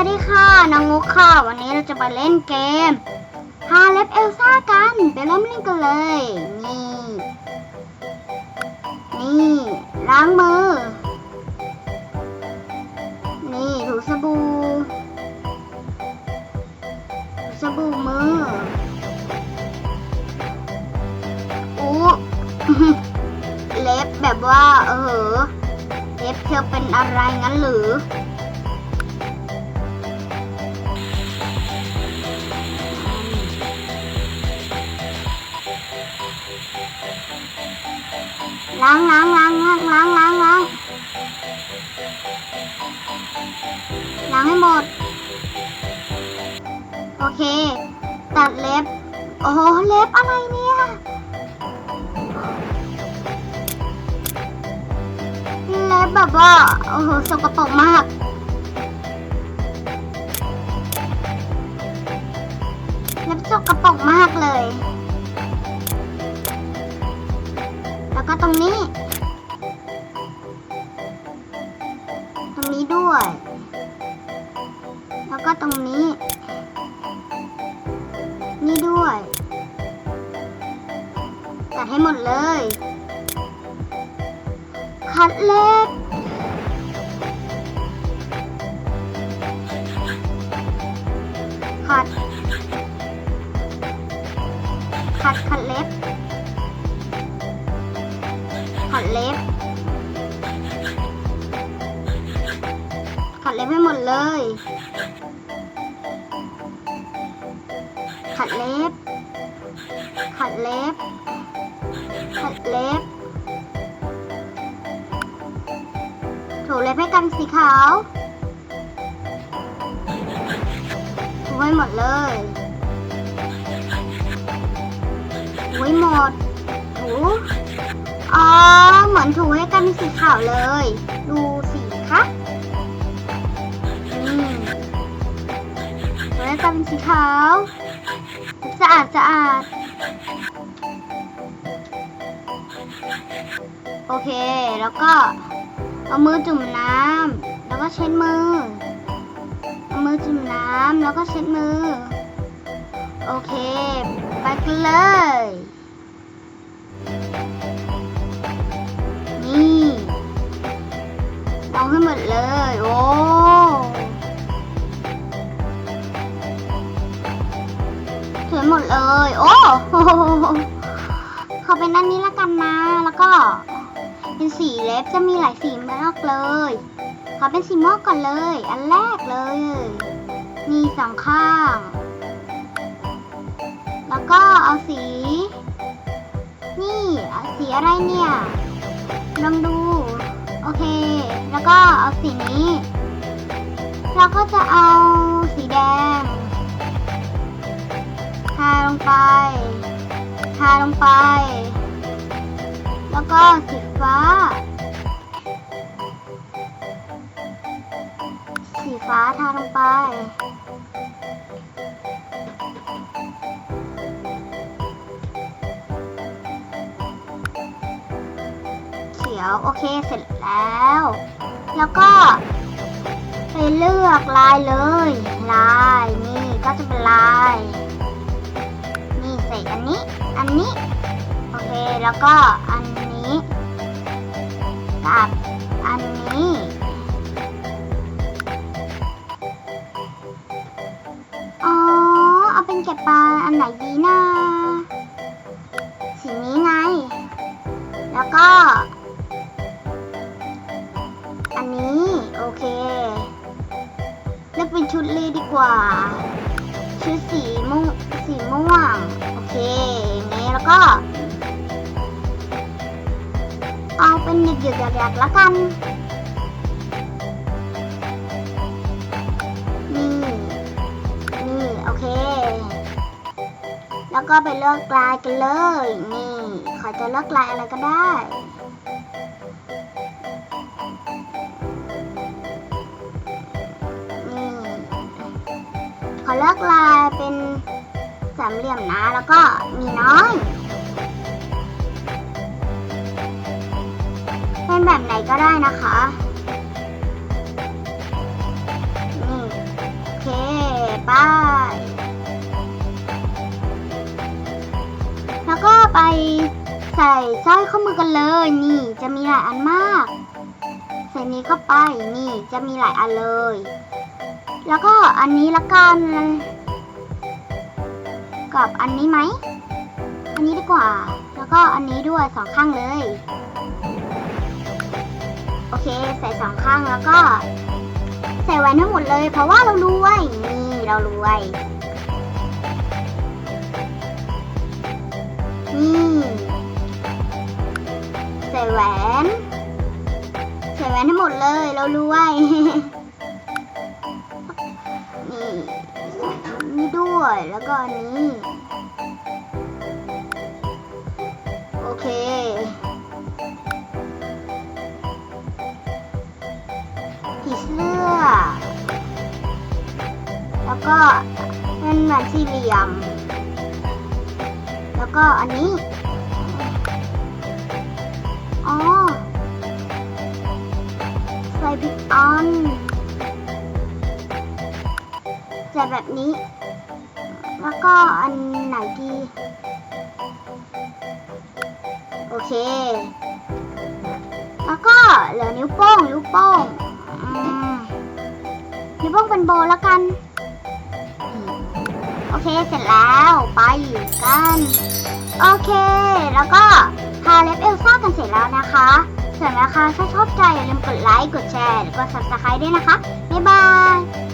วัสดีค่ะน้องมุกค่ะ วันนี้เราจะมาเล่นเกมฮาเล็บเอลซ่ากันไปเริ่มเล่นกันเลย นี่ นี่ล้างมือ นี่ถูสบู่สบู่มืออู้เล็บแบบว่า เออเล็บเธอเป็นอะไรงั้นหรือ ล้างล้างล้างล้างล้างล้างล้างล้างให้หมด โอเค ตัดเล็บ โอ้โห เล็บอะไรเนี่ย เล็บแบบว่า โอ้โห สกปรกมากเล็บสกปรกมากเลย รงนี้ ตรงนี้ด้วย แล้วก็ตรงนี้ นี่ด้วยตัดให้หมดเลย คัดเล็บ เล็บให้หมดเลย ขัดเล็บ ขัดเล็บ ขัดเล็บ ถูเล็บให้กันสีขาวถูให้หมดเลยถูให้หมด ถูอ๋อ เหมือนถูให้กันสีขาวเลย ดูสีคะ ถูให้กันสีขาว สะอาดสะอาด โอเค แล้วก็เอามือจุ่มน้ำ แล้วก็เช็ดมือ เอามือจุ่มน้ำ แล้วก็เช็ดมือ โอเค ไปกันเลย นี่เอาให้หมดเลย โอ้ ขอเป็นอันนี้ละกันนะ แล้วก็ เป็นสีเล็บจะมีหลายสีมากเลย ขอเป็นสีม่วงก่อนเลย อันแรกเลย มีสองข้าง แล้วก็เอาสี นี่เอาสีอะไรเนี่ยลองดู โอเค แล้วก็เอาสีนี้ เราก็จะเอาสีแดงทาลงไป ทาลงไป แล้วก็สีฟ้า สีฟ้าทาลงไป เขียว โอเค เสร็จแล้ว แล้วก็ไปเลือกลายเลย ลายนี่ก็จะเป็นลาย นนี้ โอเค แล้วก็อันนี้กับอันนี้ อ๋อ เอาเป็นเก็บปลาอันไหนดีนะสีนี้ไง แล้วก็ อันนี้ โอเคเลือกเป็นชุดเลยดีกว่า ชุดสีม่วงสีม่วง เคอย่างนี้แล้วก็ เอาเป็นหยึกๆหยักๆแล้วกัน นี่ นี่ โอเค แล้วก็ไปเลือกลายกันเลย นี่ขอจะเลือกลายอะไรก็ได้นี่ขอเลือกลายเป็นามเหลี่ยมนะ แล้วก็มีน้อย เป็นแบบไหนก็ได้นะคะนี่โอเคบายแล้วก็ไปใส่สร้อยข้อมือกันเลย นี่จะมีหลายอันมาก ใส่นี้เข้าไปนี่จะมีหลายอันเลย แล้วก็อันนี้ละกัน กับอันนี้ไหม อันนี้ดีกว่า แล้วก็อันนี้ด้วยสองข้างเลย โอเค ใส่สองข้างแล้วก็ ใส่แหวนทั้งหมดเลย เพราะว่าเรารวยนี่เรารวยนี่ใส่แหวน ใส่แหวนทั้งหมดเลย เรารวย วย แล้วก็อันนี้ โอเค ผีเสื้อ แล้วก็เป็นเหมือนสี่เหลี่ยม แล้วก็อันนี้ อ๋อ ใส่ผิดอันใส่แบบนี้ แล้วก็อันไหนดีโอเค แล้วก็เหลือนิ้วโป้งนิ้วโป้งนิ้วโป้งเป็นโบแล้วกัน โอเคเสร็จแล้วไปกัน โอเค แล้วก็ทาเล็บเอลซ่ากันเสร็จแล้วนะคะส่วนนะคะถ้าชอบใจอย่าลืมกดไลค์ กดแชร์ก็ subscribe ด้วยนะคะ บ๊ายบาย